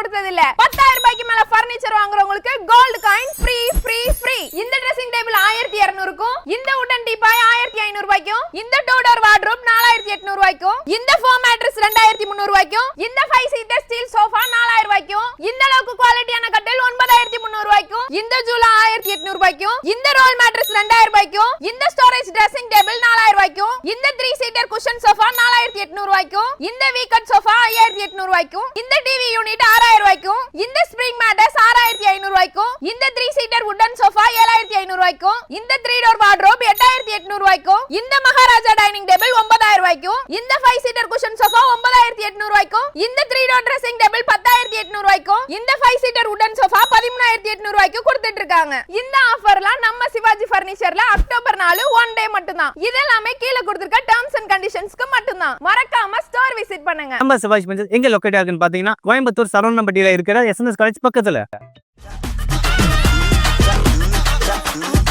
கொடுத்தது இல்ல பத்தாயிரம் ரூபாய்க்கு மேல பர்னிச்சர் வாங்குறவங்களுக்கு gold coin free free free இந்த ட்ரெஸ்ஸிங் டேபிள் ஆயிரத்தி இருநூறுக்கும் இந்த உடன் டீபாய் ஆயிரத்தி ஐநூறு ரூபாய்க்கும் இந்த டோடர் வார்ட்ரோப் நாலாயிரத்தி எட்நூறு ரூபாய்க்கும் இந்த ஃபோம் மேட்ரஸ் ரெண்டாயிரத்தி முந்நூறு ரூபாய்க்கும் இந்த ஃபைவ் சீட்டர் ஸ்டீல் சோஃபா நாலாயிரம் ரூபாய்க்கும் இந்த அளவுக்கு குவாலிட்டியான கட்டில் ஒன்பதாயிரத்தி முந்நூறு ரூபாய்க்கும் இந்த ஜூலா ஆயிரத்தி எட்நூறு ரூபாய்க்கும் இந்த ரோல் மேட்ரஸ் ரெண்டாயிரம் ரூபாய்க்கும் இந்த ஸ்டோரேஜ் ட்ரெஸ்ஸிங் டேபிள் நாலாயிரம் ரூபாய்க்கும் இந்த த்ரீ சீட்டர் குஷன் சோஃபா நாலாயிரத்தி எட்நூறு ரூபாய்க்கும் இந்த வீக்கட் சோஃபா ஐயாயிரத்தி எட்நூறு ரூபாய்க்கும் இந்த டிவி யூனிட் ஆறாயிரம் ரூபாய்க்கும் இந்த ஸ்பிரிங் மேட்டர்ஸ் ஆறாயிரத்தி ஐநூறு ரூபாய்க்கும் இந்த த்ரீ சீட்டர் உடன் சோஃபா ஏழாயிரத்தி ஐநூறு ரூபாய்க்கும் இந்த த்ரீ டோர் வார்ட்ரோப் எட்டாயிரத்தி எட்நூறு ரூபாய்க்கும் இந்த மகாராஜா டைனிங் டேபிள் ஒன்பதாயிரம் ரூபாய்க்கும் இந்த ஃபைவ் சீட்டர் குஷன் சோஃபா ஒன்பதாயிரத்தி எட்நூறு ரூபாய்க்கும் இந்த த்ரீ டோர் ட்ரெஸ்ஸிங் டேபிள் இந்த ஃபைவ் சீட்டர் உடன் சோஃபா பதிமூணாயிரத்தி எட்நூறு ரூபாய்க்கு கொடுத்துட்டு இருக்காங்க இந்த ஆஃபர்லாம் நம்ம சிவாஜி பர்னிச்சர்ல அக்டோபர் நாலு ஒன் டே மட்டும்தான். இதெல்லாமே கீழே கொடுத்துருக்க டேர்ம்ஸ் அண்ட் கண்டிஷன்ஸ்க்கு மட்டும்தான். மறக்காம ஸ்டோர் விசிட் பண்ணுங்க. நம்ம சிவாஜி பர்னிச்சர் எங்க லொக்கேட் ஆகுன்னு பாத்தீங்கன்னா கோயம்புத்தூர் சரவணம்பட்டியில இருக்கிற எஸ்என்எஸ் காலேஜ் பக்கத்துல.